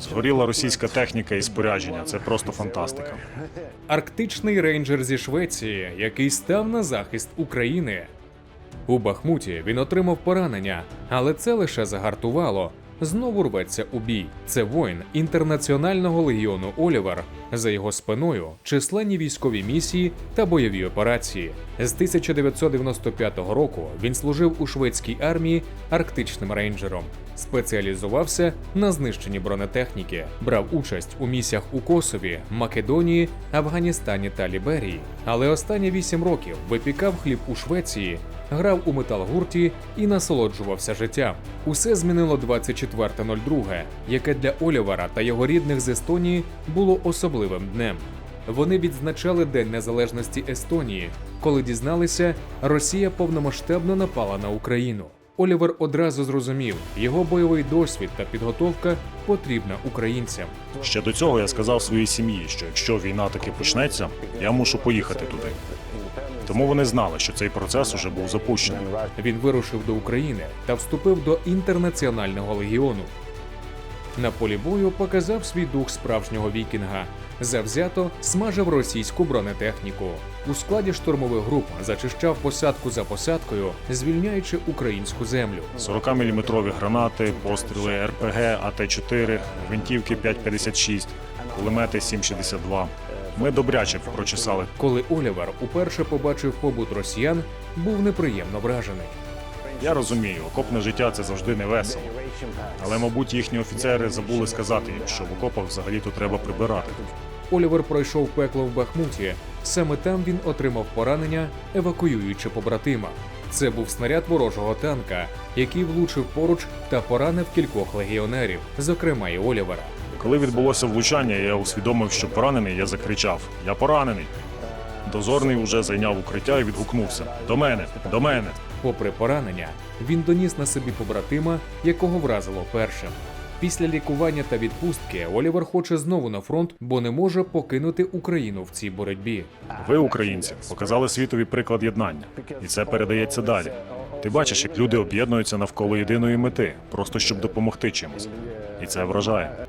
Згоріла російська техніка і спорядження. Це просто фантастика. Арктичний рейнджер зі Швеції, який став на захист України. У Бахмуті він отримав поранення, але це лише загартувало. Знову рветься у бій. Це воїн інтернаціонального легіону Олівер. За його спиною численні військові місії та бойові операції. З 1995 року він служив у шведській армії арктичним рейнджером. Спеціалізувався на знищенні бронетехніки, брав участь у місіях у Косові, Македонії, Афганістані та Ліберії. Але останні вісім років випікав хліб у Швеції, грав у металгурті і насолоджувався життям. Усе змінило 24.02, яке для Олівера та його рідних з Естонії було особливим днем. Вони відзначали День Незалежності Естонії, коли дізналися, Росія повномасштабно напала на Україну. Олівер одразу зрозумів, його бойовий досвід та підготовка потрібна українцям. Ще до цього я сказав своїй сім'ї, що якщо війна таки почнеться, я мушу поїхати туди. Тому вони знали, що цей процес уже був запущений. Він вирушив до України та вступив до інтернаціонального легіону. На полі бою показав свій дух справжнього вікінга. Завзято смажив російську бронетехніку. У складі штурмових груп зачищав посадку за посадкою, звільняючи українську землю. 40-мм гранати, постріли РПГ, АТ-4, гвинтівки 5,56, кулемети 7,62. Ми добряче прочесали. Коли Олівер уперше побачив побут росіян, був неприємно вражений. Я розумію, окопне життя це завжди не весело. Але, мабуть, їхні офіцери забули сказати їм, що в окопах взагалі-то треба прибирати. Олівер пройшов пекло в Бахмуті. Саме там він отримав поранення, евакуюючи побратима. Це був снаряд ворожого танка, який влучив поруч та поранив кількох легіонерів, зокрема і Олівера. Коли відбулося влучання, я усвідомив, що поранений, я закричав: Я поранений. Дозорний уже зайняв укриття і відгукнувся: До мене, до мене. Попри поранення, він доніс на собі побратима, якого вразило першим. Після лікування та відпустки Олівер хоче знову на фронт, бо не може покинути Україну в цій боротьбі. Ви, українці, показали світові приклад єднання, і це передається далі. Ти бачиш, як люди об'єднуються навколо єдиної мети, просто щоб допомогти чимось. І це вражає.